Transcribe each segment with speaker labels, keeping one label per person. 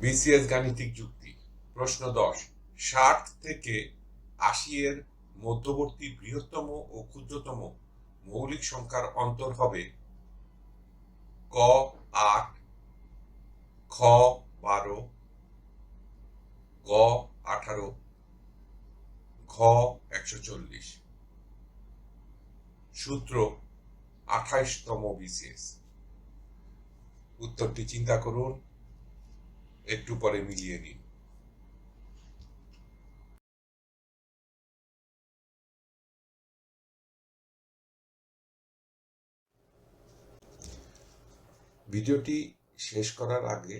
Speaker 1: BCS গাণিতিক যুক্তি। প্রশ্ন দশ। ষাট থেকে আশি এর মধ্যবর্তী বৃহত্তম ও ক্ষুদ্রতম মৌলিক সংখ্যার অন্তর হবে ক, আট, খ, বারো, গ, আঠারো, ঘ, একশো চল্লিশ। সূত্র, আঠাইশতম বিসিএস উত্তরটি চিন্তা করুন। একটু পরে মিলিয়ে নিন। ভিডিওটি শেষ করার আগে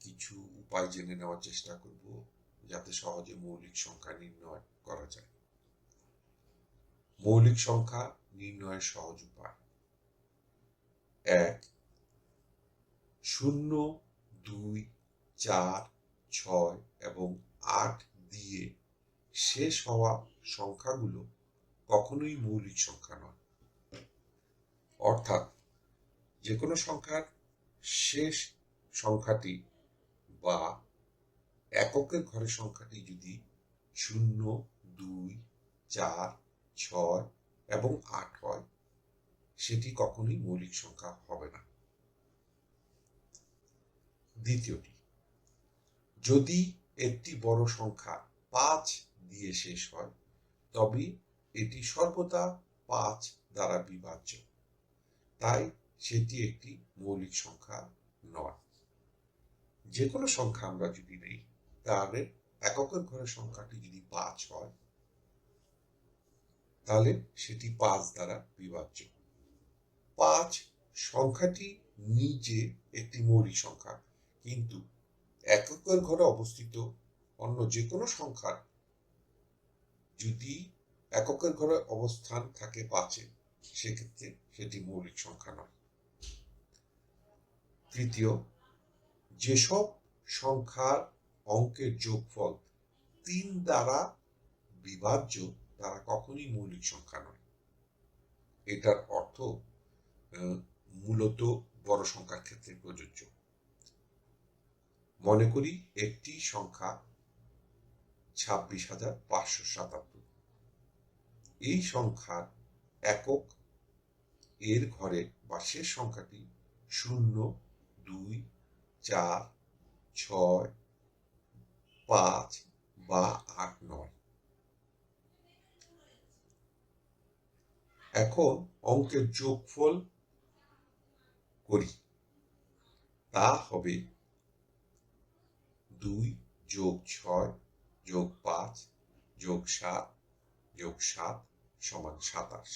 Speaker 1: কিছু উপায় জেনে নেওয়ার চেষ্টা করব, যাতে সহজে মৌলিক সংখ্যা নির্ণয় করা যায়। মৌলিক সংখ্যা নির্ণয়ের সহজ উপায়। এক, শূন্য, দুই চার, ছয় এবং আট দিয়ে শেষ হওয়া সংখ্যাগুলো কখনোই মৌলিক সংখ্যা নয়। অর্থাৎ যে কোনো সংখ্যার শেষ সংখ্যাটি বা এককের ঘরের সংখ্যাটি যদি শূন্য, দুই, চার, ছয় এবং আট হয়, সেটি কখনোই মৌলিক সংখ্যা হবে না। দ্বিতীয়টি যদি একটি বড় সংখ্যা পাঁচ দিয়ে শেষ হয়, তবে এটি সর্বদা পাঁচ দ্বারা বিভাজ্য। তাই সেটি একটি মৌলিক সংখ্যা নয়। যে কোনো সংখ্যা আমরা যদি নেই, তাহলে এককের ঘরের সংখ্যাটি যদি পাঁচ হয়, তাহলে সেটি পাঁচ দ্বারা বিভাজ্য। পাঁচ সংখ্যাটি নিজে একটি মৌলিক সংখ্যা, কিন্তু এককের ঘরে অবস্থিত অন্য যে কোনো সংখ্যার যদি এককের ঘরে অবস্থান থাকে পাঁচে, সেক্ষেত্রে সেটি মৌলিক সংখ্যা নয়। তৃতীয়, যেসব সংখ্যার অঙ্কের যোগফল তিন দ্বারা বিভাজ্য, তারা কখনই মৌলিক সংখ্যা নয়। এটার অর্থ মূলত বড় সংখ্যার ক্ষেত্রে প্রযোজ্য। মনে করি একটি সংখ্যা ছাব্বিশ হাজার পাঁচশো সাতাত্তর। এই সংখ্যার একক এর ঘরে বা শেষ সংখ্যাটি শূন্য, দুই, চার, ছয়, পাঁচ বা আট নয়। এখন অঙ্কের যোগফল করি। তা হবে দুই যোগ ছয় যোগ পাঁচ যোগ সাত যোগ সাত সমান সাতাশ।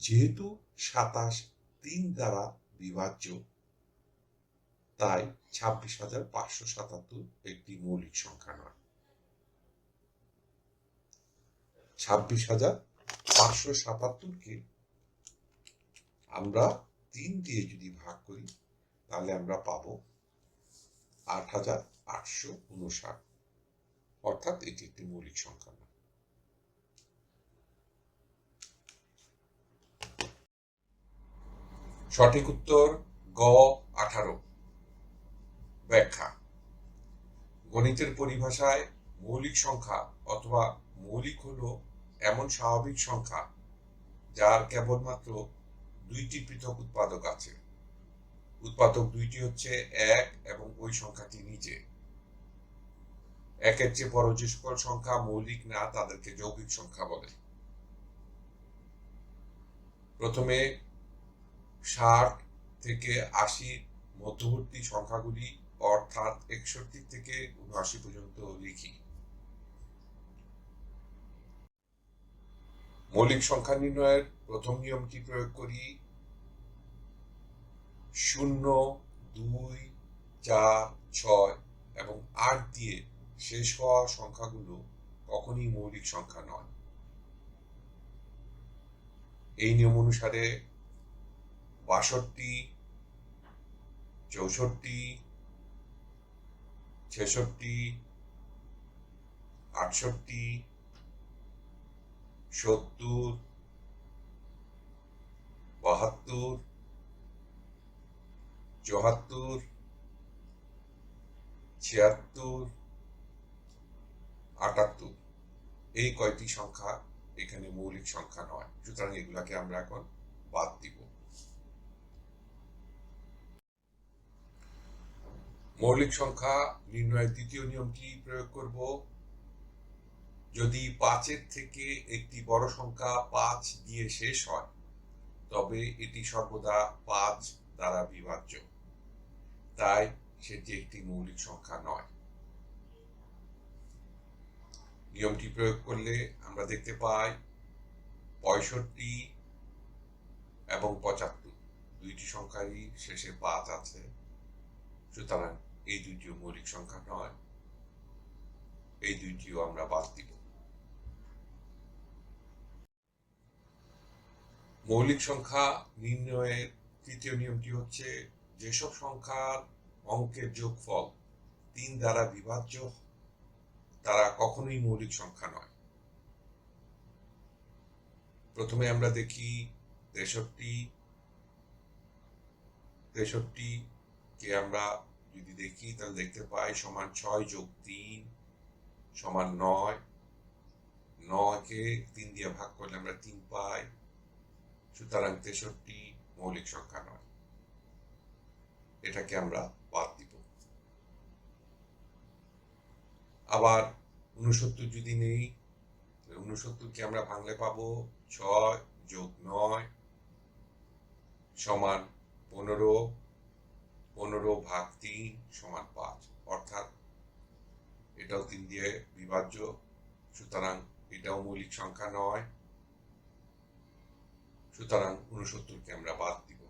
Speaker 1: যেহেতু সাতাশ তিন দ্বারা বিভাজ্য, তাই ছাব্বিশ হাজার পাঁচশো সাতাত্তর একটি মৌলিক সংখ্যা নয়। ছাব্বিশ হাজার পাঁচশো সাতাত্তরকে আমরা তিন দিয়ে যদি ভাগ করি, তাহলে আমরা পাবো আট হাজার আটশো উনষাট। অর্থাৎ এটি একটি মৌলিক সংখ্যা নয় সঠিক উত্তর গ আঠারো। ব্যাখ্যা। গণিতের পরিভাষায় মৌলিক সংখ্যা অথবা মৌলিক হল এমন স্বাভাবিক সংখ্যা যার কেবলমাত্র দুইটি পৃথক উৎপাদক আছে। উৎপাদক দুইটি হচ্ছে এক এবং ওই সংখ্যাটি নিজে। একের চেয়ে বড় যে সকল সংখ্যা মৌলিক না, তাদেরকে যৌগিক সংখ্যা বলে। প্রথমে ষাট থেকে আশির মধ্যবর্তী সংখ্যাগুলি, অর্থাৎ একষট্টি থেকে উনআশি পর্যন্ত লিখি। মৌলিক সংখ্যা নির্ণয়ের প্রথম নিয়মটি প্রয়োগ করি। শূন্য, দুই, চার, ছয় এবং আট দিয়ে শেষ হওয়া সংখ্যাগুলো কখনই মৌলিক সংখ্যা নয়। এই নিয়ম অনুসারে বাষট্টি, চৌষট্টি, ছেষট্টি, আটষট্টি, সত্তর, বাহাত্তর চুয়াত্তর ছিয়াত্তর, আটাত্তর। এই কয়টি সংখ্যা এখানে মৌলিক সংখ্যা নয়। সুতরাং এগুলাকে আমরা এখন বাদ দিব। মৌলিক সংখ্যা নির্ণয়ের দ্বিতীয় নিয়মটি প্রয়োগ করব? যদি পাঁচের থেকে একটি বড় সংখ্যা পাঁচ দিয়ে শেষ হয়, তবে এটি সর্বদা পাঁচ দ্বারা বিভাজ্য। তাই সেটি একটি মৌলিক সংখ্যা নয় নিয়মটি প্রয়োগ করলে আমরা দেখতে পাই পঁয়ষট্টি এবং পঁচাত্তর দুইটি সংখ্যারই শেষে পাঁচ আছে সুতরাং এই দুইটিও মৌলিক সংখ্যা নয় এই দুইটিও আমরা বাদ দিব মৌলিক সংখ্যা নির্ণয়ের তৃতীয় নিয়মটি হচ্ছে যেসব সংখ্যার অঙ্কের যোগফল তিন দ্বারা বিভাজ্য, তারা কখনোই মৌলিক সংখ্যা নয়। প্রথমে আমরা দেখি তেষট্টি তেষট্টি কে আমরা যদি দেখি, তাহলে দেখতে পাই সমান ছয় যোগ তিন সমান নয়। নয়কে তিন দিয়ে ভাগ করলে আমরা তিন পাই। সুতরাং তেষট্টি মৌলিক সংখ্যা নয়। এটাকে আমরা বাদ দিব। আবার উনসত্তর যদি নেই উনসত্তরকে আমরা ভাঙলে পাবো? ছয় যোগ নয় সমান পনেরো পনেরো ভাগ তিন সমান পাঁচ। অর্থাৎ এটাও তিন দিয়ে বিভাজ্য, সুতরাং এটাও মৌলিক সংখ্যা নয়। সুতরাং উনসত্তরকে আমরা বাদ দিব।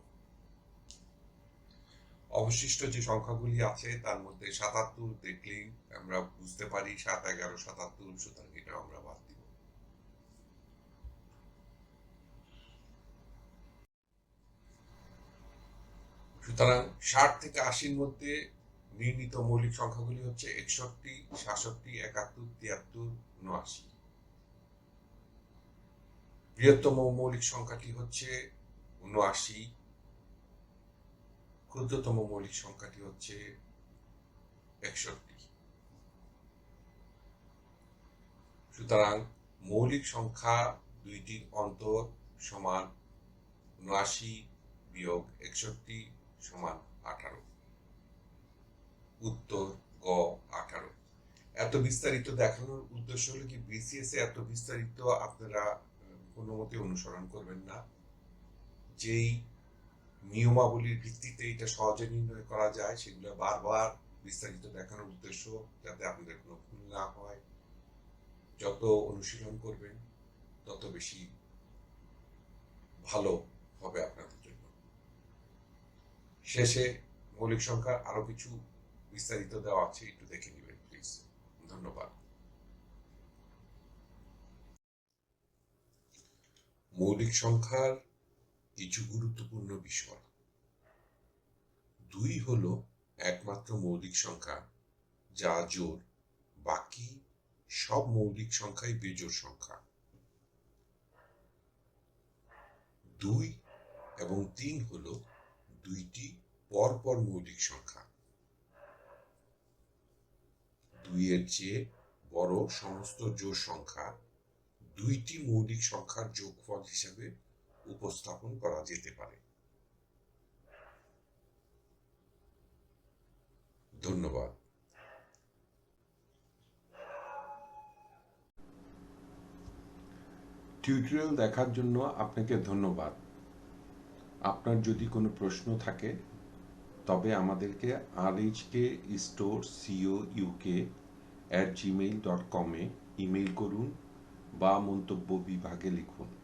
Speaker 1: অবশিষ্ট যে সংখ্যাগুলি আছে, তার মধ্যে সাতাত্তর দেখলেই আমরা বুঝতে পারি, সাত, এগারো, সাতাত্তর, সুতরাং এটাও আমরা বাদ দিব। সুতরাং ষাট থেকে আশির মধ্যে নির্ণীত মৌলিক সংখ্যাগুলি হচ্ছে একষট্টি, সাতষট্টি, একাত্তর, তিয়াত্তর, উনআশি। বৃহত্তম মৌলিক সংখ্যাটি হচ্ছে উনআশি ক্ষুদ্রতম মৌলিক সংখ্যাটি হচ্ছে একষট্টি। সুতরাং মৌলিক সংখ্যা দুইটির অন্তর সমান উনআশি বিয়োগ একষট্টি সমান আঠারো। উত্তর গ, আঠারো। এত বিস্তারিত দেখানোর উদ্দেশ্য হলো কি বিসিএস এ এত বিস্তারিত আপনারা কোনো মতে অনুসরণ করবেন না। যেই নিয়মাবলীর ভিত্তিতে এটা সহজে নির্ণয় করা যায়, সেগুলো বারবার বিস্তারিত দেখানোর উদ্দেশ্য যাতে আপনাদের কোনো ভুল না হয়। যত অনুশীলন করবেন, তত বেশি ভালো হবে আপনাদের জন্য। শেষে মৌলিক সংখ্যার আরও কিছু বিস্তারিত দেওয়া আছে, একটু দেখে নেবেন প্লিজ ধন্যবাদ। মৌলিক সংখ্যার কিছু গুরুত্বপূর্ণ বিষয়। দুই হলো একমাত্র মৌলিক সংখ্যা, যা জোর বাকি সব মৌলিক সংখ্যাই বেজোর সংখ্যা। দুই এবং তিন হলো দুইটি পরপর মৌলিক সংখ্যা। দুইয়ের চেয়ে বড় সমস্ত জোর সংখ্যা দুইটি মৌলিক সংখ্যার যোগফল হিসেবে উপস্থাপন করা যেতে পারে। ধন্যবাদ।
Speaker 2: টিউটোরিয়াল দেখার জন্য আপনাকে ধন্যবাদ। আপনার যদি কোনো প্রশ্ন থাকে, তবে আমাদেরকে R H K store CO UK at Gmail dot কমে ইমেল করুন বা মন্তব্য বিভাগে লিখুন।